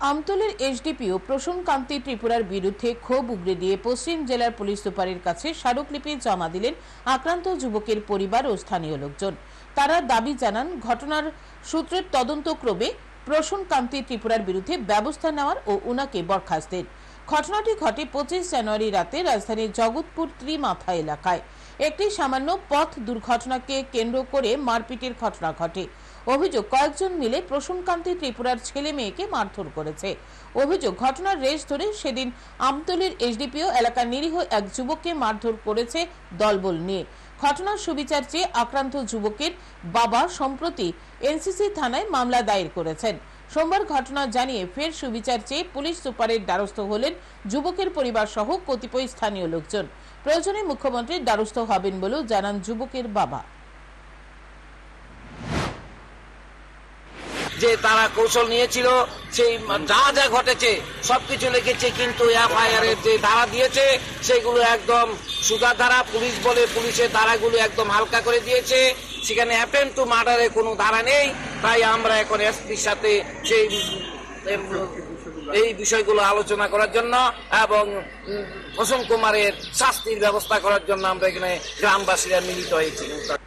আমতলের SDPO Prasun কান্তি ত্রিপুরার বিরুদ্ধে ক্ষোভ উগড়ে দিয়ে পশ্চিম জেলার পুলিশ সুপারের কাছে স্মারকলিপি জমা দিলেন আক্রান্ত যুবকের পরিবার ও স্থানীয় লোকজন। তারা দাবি জানান, ঘটনার সূত্রের তদন্তক্রমে প্রসূন কান্তি ত্রিপুরার বিরুদ্ধে ব্যবস্থা নেওয়ার ও উনাকে বরখাস্তের। ঘটনাটি ঘটে পঁচিশ জানুয়ারি রাতে রাজধানীর জগৎপুর ত্রিমাথা এলাকায়। একটি সামান্য পথ দুর্ঘটনাকে কেন্দ্র করে মারপিটের ঘটনা ঘটে। অভিযোগ, কয়েকজন মিলে প্রসূনকান্তি ত্রিপুরার ছেলে মেয়েকে মারধর করেছে। অভিযোগ, ঘটনার রেশ ধরে সেদিন আমতলির এসডিপিও এলাকার নিরীহ এক যুবককে মারধর করেছে দলবল নিয়ে। ঘটনার সুবিচার চেয়ে আক্রান্ত যুবকের বাবা সম্প্রতি এনসিসি থানায় মামলা দায়ের করেছেন। সোমবার ঘটনা জানিয়ে ফের সুবিচার চেয়ে পুলিশ সুপারের দ্বারস্থ হলেন যুবকের পরিবার সহ কতিপয় স্থানীয় লোকজন। প্রয়োজনে মুখ্যমন্ত্রীর দ্বারস্থ হবেন বলেও জানান যুবকের বাবা। যে তারা কৌশল নিয়েছিল, সেই যা যা ঘটেছে, সবকিছু লিখেছে, কিন্তু এফআইআর এর যে ধারা দিয়েছে, সেগুলো একদম সুগা ধারা পুলিশ বলে পুলিশের ধারাগুলো একদম হালকা করে দিয়েছে। সেখানে অ্যাটেম্প টু মার্ডারে কোনো ধারা নেই। তাই আমরা এখন এসপির সাথে সেই এই বিষয়গুলো আলোচনা করার জন্য এবং প্রসন্ন কুমারের শাস্তির ব্যবস্থা করার জন্য আমরা এখানে গ্রামবাসীরা মিলিত হয়েছি।